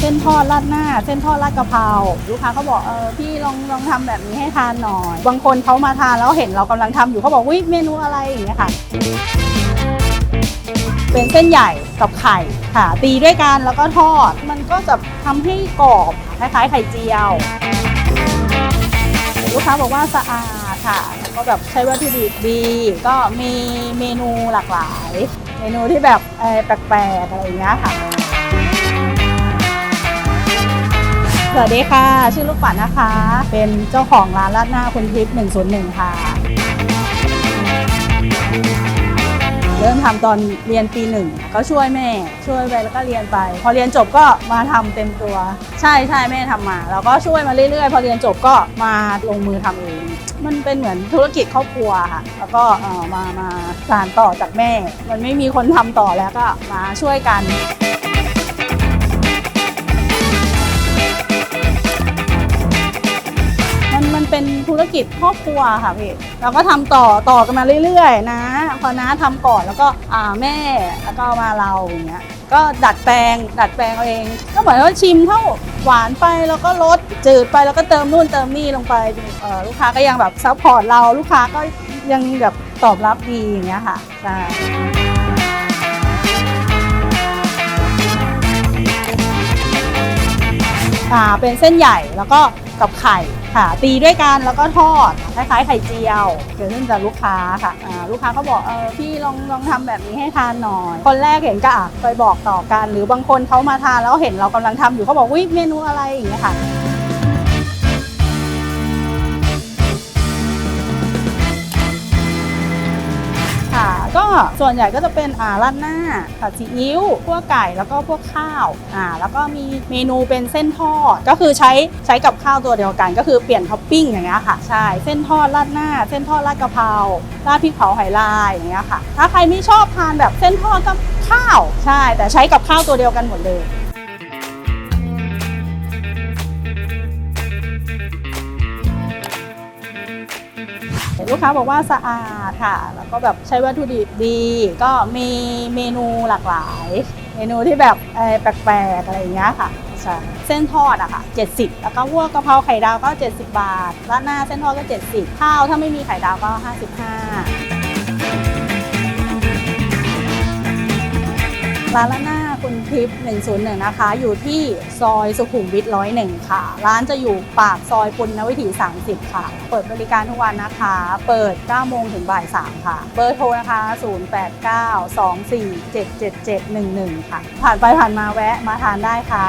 เส้นทอดราดหน้า เส้นทอดราดกะเพราลูกค้าเขาบอกเออพี่ลองลองทำแบบนี้ให้ทานหน่อย บางคนเขามาทานแล้วเห็นเรากำลังทำอยู่เขาบอกวิเมนูอะไรอย่างเงี้ยค่ะ เป็นเส้นใหญ่กับไข่ค่ะ ตีด้วยกันแล้วก็ทอดมันก็จะทำให้กรอบคล้ายๆไข่เจียว ลูกค้าบอกว่าสะอาดค่ะแล้วก็แบบใช้วัตถุดิบดี ก็มีเมนูหลากหลาย เมนูที่แบบแปลกๆอะไรอย่างเงี้ยค่ะ สวัสดีค่ะ ชื่อลูกปัดนะคะ เป็นเจ้าของร้านราดหน้าคุณทิพย์101 ค่ะ เริ่มทำตอนเรียนปีหนึ่งก็ช่วยแม่ ช่วยไปแล้วก็เรียนไป พอเรียนจบก็มาทำเต็มตัว ใช่ใช่แม่ทำมาแล้วก็ช่วยมาเรื่อยๆ พอเรียนจบก็มาลงมือทำเองมันเป็นเหมือนธุรกิจครอบครัวค่ะ แล้วก็เอ่อมามาสานต่อจากแม่ มันไม่มีคนทำต่อแล้วก็มาช่วยกัน กิจครอบครัวค่ะพี่เราก็ทำต่อต่อกันมาเรื่อยๆ นะ พอน้าทำก่อนแล้วก็อ่าแม่แล้วก็มาเราอย่างเงี้ยก็ดัดแปลง ดัดแปลงเอาเอง ก็เหมือนว่าชิมเท่าหวานไปแล้วก็ลดจืดไปแล้วก็เติมนู่นเติมนี่ลงไปลูกค้าก็ยังแบบซัพพอร์ตเราลูกค้าก็ยังแบบตอบรับดีอย่างเงี้ยค่ะใช่อ่าเป็นเส้นใหญ่แล้วก็กับไข่ ค่ะตีด้วยกันแล้วก็ทอดคล้ายๆไข่เจียวเกิดขึ้นจากลูกค้าค่ะอ่าลูกค้าก็บอกเออพี่ลองลองทำแบบนี้ให้ทานหน่อย คนแรกเห็นก็อะไปบอกต่อกัน หรือ บางคนเขามาทานแล้วเห็นเรากำลังทำอยู่เขาบอกวิเมนูอะไรอย่างเงี้ยค่ะ ก็ส่วนใหญ่ก็จะเป็นอ่าราดหน้าผัดซีอิ๊วพวกไก่แล้วก็พวกข้าวอ่าแล้วก็มีเมนูเป็นเส้นทอดก็คือใช้ใช้กับข้าวตัวเดียวกัน ก็คือเปลี่ยนท็อปปิ้งอย่างเงี้ยค่ะใช่เส้นทอดราดหน้า เส้นทอดราดกะเพราราดพริกเผาไหลายอย่างเงี้ยค่ะ ถ้าใครไม่ชอบทานแบบเส้นทอดกับข้าวใช่ แต่ใช้กับข้าวตัวเดียวกันหมดเลย ลูกค้าบอกว่าสะอาดค่ะ แล้วก็แบบใช้วัตถุดิบดี ก็มีเมนูหลากหลาย เมนูที่แบบแปลกๆอะไรอย่างเงี้ยค่ะใช่เส้นทอดอะค่ะ 70 แล้วก็พวกกะเพราไข่ดาวก็ 70 บาทรานหน้าเส้นทอดก็ 70 ข้าวถ้าไม่มีไข่ดาวก็ 55ร้านละหน้า ทิพย์101 นะคะ อยู่ที่ซอยสุขุมวิท101ค่ะ ร้านจะอยู่ปากซอยปุณณวิถี 30 ค่ะ เปิดบริการทุกวันนะคะ เปิด 9 โมงถึงบ่าย 3 ค่ะ เบอร์โทรนะคะ 089 24 777 11ค่ะ ผ่านไปผ่านมาแวะมาทานได้ค่ะ